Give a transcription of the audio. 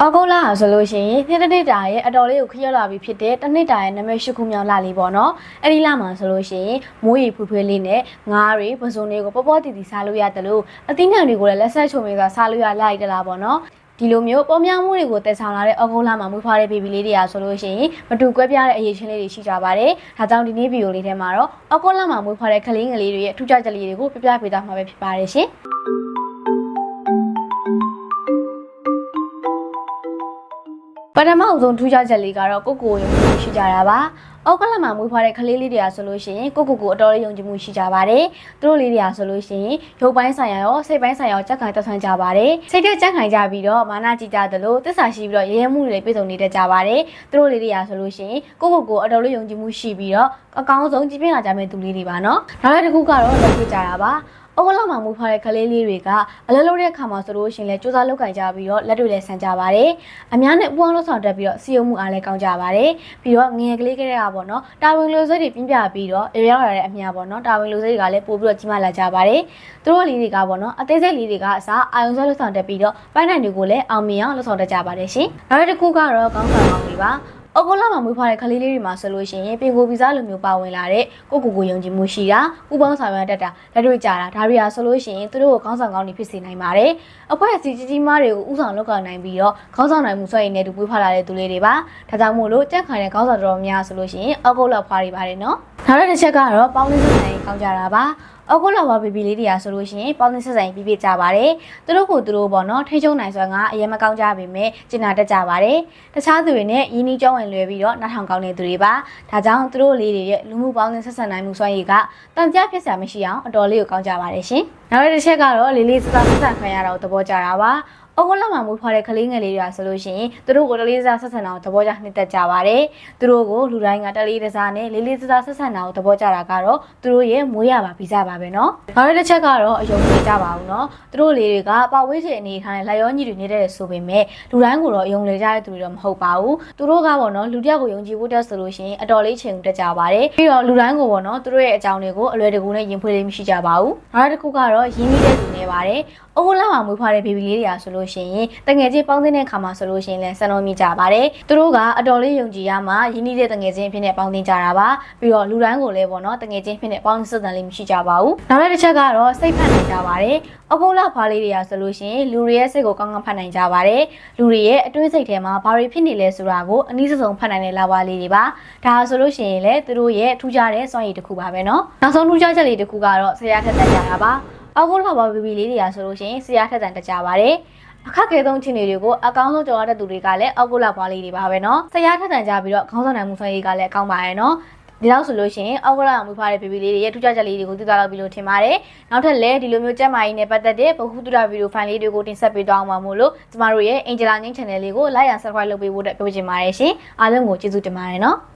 အောက်ဂုတ်လဟာဆိုလို့ရှိရင်နှစ်တစ်နှစ်တာရဲ့အတော်လေးကိုခရက်လာပြီဖြစ်တဲ့တစ်နှစ်တာရဲ့နမဲရှစ်ခုမြောက်လလေးပေါ့နော်အဲ့ဒီလမှာဆိုလို့ရှိရင်မိုးရီဖွေးဖွေးလေးနဲ့ငါးတွေပစုံတွေကိုပေါ့ပေါ့တီတီစားလို့ရတယ်လို့အသီးနှံတွေကိုလည်းလက်ဆက်ချုံတွေကစားလို့ရလိုက်တလားပေါ့နော်ဒီလိုမျိုးပေါ်များမှုတွေကိုတည်ဆောင်လာတဲ့အောက်ဂုတ်လမှာမွေးဖွားတဲ့ဘေဘီလေးတွေရာဆိုလို့ရှိရင်မတူကွဲပြားတဲ့အရေးချင်းလေးတွေရှိကြပါတယ်။ဒါကြောင့်ဒီနေ့ဗီဒီယိုလေးထဲမှာတော့အောက်ဂုတ်လမှာမွေးဖွားတဲ့ကလေးငယ်လေးတွေရဲ့ထူးခြားချက်လေးတွေကိုပြပြပေးသွားမှာပဲဖြစ်ပါတယ်ရှင်။ ပထမအဆုံးထူးခြားချက်လေးကတော့ကိုကိုကိုယုံကြည်မှုရှိကြတာပါ။အောက်ကလမှာမွေးဖွားတဲ့ကလေးလေးတွေကဆိုလို့ရှိရင်ကိုကိုကိုအတော်လေးယုံကြည်မှုရှိကြပါတယ်။သူတို့လေးတွေကဆိုလို့ရှိရင်ရုပ်ပိုင်းဆိုင်ရာရောစိတ်ပိုင်းဆိုင်ရာရောကြက်ခံတက်ဆန်းကြပါတယ်။စိတ်တက်ကြက်ခံကြပြီးတော့မာနကြည်ကြသလိုသစ္စာရှိပြီးတော့ရဲရဲမှုတွေလည်းပြည့်စုံနေတတ်ကြပါတယ်။သူတို့လေးတွေကဆိုလို့ရှိရင်ကိုကိုကိုအတော်လေးယုံကြည်မှုရှိပြီးတော့အကောင်းဆုံးကြည်ပြင်းလာကြမယ့်သူလေးတွေပါနော်။နောက်တစ်ခုကတော့လက်ဖြစ်ကြတာပါ။ အဝလာမှာမူဖားတဲ့ကလေးလေးတွေကအလဲလို့တဲ့အခါမှာဆိုလို့ရှိရင်လဲစူးစမ်းလုပ်ကင်ကြပြီးတော့လက်တွေလည်းဆန်ကြပါတယ်။အများနဲ့ပူအောင်လို့ဆောင်တက်ပြီးတော့စီယုံမှုအားလည်းကောင်းကြပါတယ်။ပြီးတော့ငငယ်ကလေးကလေးကပေါ့နော်တာဝန်လိုစိတ်တွေပြင်းပြပြီးတော့အေရောက်လာတဲ့အမြပေါ့နော်တာဝန်လိုစိတ်တွေကလည်းပို့ပြီးတော့ကြီးမားလာကြပါတယ်။သူတို့လေးတွေကပေါ့နော်အသေးစိတ်လေးတွေကအစားအာယုံဆွဲလို့ဆောင်တက်ပြီးတော့ပိုင်းနိုင်တွေကိုလည်းအောင်မြင်အောင်လုပ်ဆောင်တတ်ကြပါတယ်ရှင်။နောက်တစ်ခုကတော့ကောင်းဆောင်ကောင်းလေးပါ။ အကုလာမှာမွေးဖွားတဲ့ကလေးလေးတွေမှာဆိုလို့ရှိရင်ပင်ကိုဗီဇလိုမျိုးပါဝင်လာတဲ့ကိုကိုကိုယုံကြည်မှုရှိတာပူပေါင်းဆောင်ရွက်တတ်တာလက်တွေ့ကြတာဒါတွေဟာဆိုလို့ရှိရင်သူတို့ကိုကောင်းဆောင်ကောင်းတွေဖြစ်စေနိုင်ပါတယ်အဖွဲ့အစည်းကြီးကြီးမားတွေကိုဥဆောင်လုပ်ကိုင်နိုင်ပြီးတော့ခေါင်းဆောင်နိုင်မှုစွမ်းရည်နဲ့တူပွေးဖွားလာတဲ့သူလေးတွေပါဒါကြောင့်မို့လို့ကြက်ခိုင်တဲ့ခေါင်းဆောင်တော်များဆိုလို့ရှိရင်အကုလာဖွားတွေပါတယ်နော်နောက်တစ်ချက်ကတော့ပေါင်းလေးစုနိုင်ကောင်းကြတာပါ အကုလာဝါဘီဘီလေးတွေကဆိုလို့ရှိရင်ပေါင်းသင်းဆက်ဆိုင်ပြီးပြကြပါတယ်သူတို့ကိုသူတို့ပေါ့နော်ထိချုံနိုင်ဆိုငါအရင်မကောင်းကြပေမဲ့ကျင်နာတက်ကြပါတယ်တခြားသူတွေနဲ့ရင်းနှီးကြောင်းဝင်လွယ်ပြီးတော့နှထောင်ကောင်းတဲ့သူတွေပါဒါကြောင့်သူတို့လေးတွေရဲ့လူမှုပေါင်းသင်းဆက်ဆံနိုင်မှုစွမ်းရည်ကတန်ကြဖြစ်စရာမရှိအောင်အတော်လေးကိုကောင်းကြပါတယ်ရှင်နောက်တစ်ချက်ကတော့လေးလေးစစဆက်ဆက်ခံရတာကိုသဘောကျတာပါအုံကလောက်မှမွေးဖွားတဲ့ကလေးငယ်လေးတွေကဆိုလို့ရှိရင်သူတို့ကိုတလေးစားဆက်ဆံတာကိုသဘောကျနှစ်သက်ကြပါတယ်။သူတို့ကိုလူတိုင်းကတလေးတစားနဲ့လေးလေးစားဆက်ဆံတာကိုသဘောကျတာကတော့သူတို့ရဲ့မွေးရပါဗီဇပါပဲနော်။နောက်တစ်ချက်ကတော့အယုံကြည်ကြပါဘူးနော်။သူတို့လေးတွေကပဝေးချေအနေထားနဲ့လက်ရောညီတွေနေတဲ့ဆိုပေမဲ့လူတိုင်းကိုတော့အယုံလေကြတဲ့သူတွေတော့မဟုတ်ပါဘူး။သူတို့ကပေါ့နော်လူတစ်ယောက်ကိုယုံကြည်ဖို့တက်ဆိုလို့ရှိရင်အတော်လေးချိန်တက်ကြပါတယ်။ပြီးတော့လူတိုင်းကိုပေါ့နော်သူတို့ရဲ့အကြောင်းတွေကိုအလွယ်တကူနဲ့ရင်ဖွေးလေးမရှိကြပါဘူး။နောက်တစ်ခုကတော့ရင်းနှီးတဲ့သူနေပါတယ်။အိုးလာမှာမွေးဖွားတဲ့ဘေဘီလေးတွေကဆိုလို့ရှိရင်တငယ်ချင်းပေါင်းသင်းတဲ့ခါမှာဆိုလို့ရှိရင်လည်းစံတော်မိကြပါတယ်။သူတို့ကအတော်လေးယုံကြည်ရမှရင်းနှီးတဲ့တငယ်ချင်းဖြစ်နေပေါင်းသင်းကြတာပါ။ပြီးတော့လူတိုင်းကိုလည်းပေါ့နော်တငယ်ချင်းဖြစ်နေပေါင်းသင်းဆက်ဆံလေးမရှိကြပါဘူး။နောက်တစ်ချက်ကတော့စိတ်ဖက်နေကြပါတယ်။အကုလာဖွားလေးတွေကဆိုလို့ရှိရင်လူတွေရဲ့စိတ်ကိုကောင်းကောင်းဖတ်နိုင်ကြပါတယ်။လူတွေရဲ့အတွေးစိတ်ထဲမှာဘာတွေဖြစ်နေလဲဆိုတာကိုအနည်းဆုံးဖတ်နိုင်တဲ့လာပါလေးတွေပါ။ဒါဆိုလို့ရှိရင်လည်းသူတို့ရဲ့ထူးခြားတဲ့စွမ်းရည်တစ်ခုပါပဲနော်။နောက်ဆုံးထူးခြားချက်လေးတစ်ခုကတော့ဆရာထက်တက်ကြတာပါ။အောက်ကုလာပါဘီဘီလေးတွေကဆိုလို့ရှိရင်ဆရာထက်တန်တက်ကြပါတယ်။အခက်ခဲဆုံးချင်းတွေကိုအကောင်းဆုံးကြော်ရတဲ့သူတွေကလည်းအောက်ကုလာပွားလေးတွေပါပဲเนาะဆရာထက်တန်ကြပြီးတော့ခေါင်းဆောင်နိုင်မှုဆွမ်းရည်ကလည်းအကောင်းပါရဲ့เนาะဒီလောက်ဆိုလို့ရှိရင်အောက်ကလာမွေးဖွားတဲ့ဘေဘီလေးတွေရဲ့ထူးခြားချက်လေးတွေကိုသိသွားလောက်ပြီလို့ထင်ပါတယ်။နောက်ထပ်လည်းဒီလိုမျိုးကြက်မာကြီးနဲ့ပတ်သက်တဲ့ဗဟုသုတဗီဒီယိုဖိုင်လေးတွေကိုတင်ဆက်ပေးသွားအောင်ပါမို့လို့ကျမတို့ရဲ့ Angela ငင်း channel လေးကို like and subscribe လုပ်ပေးဖို့အတွက်ပြောချင်ပါတယ်ရှင်။အားလုံးကိုကျေးဇူးတင်ပါတယ်နော်။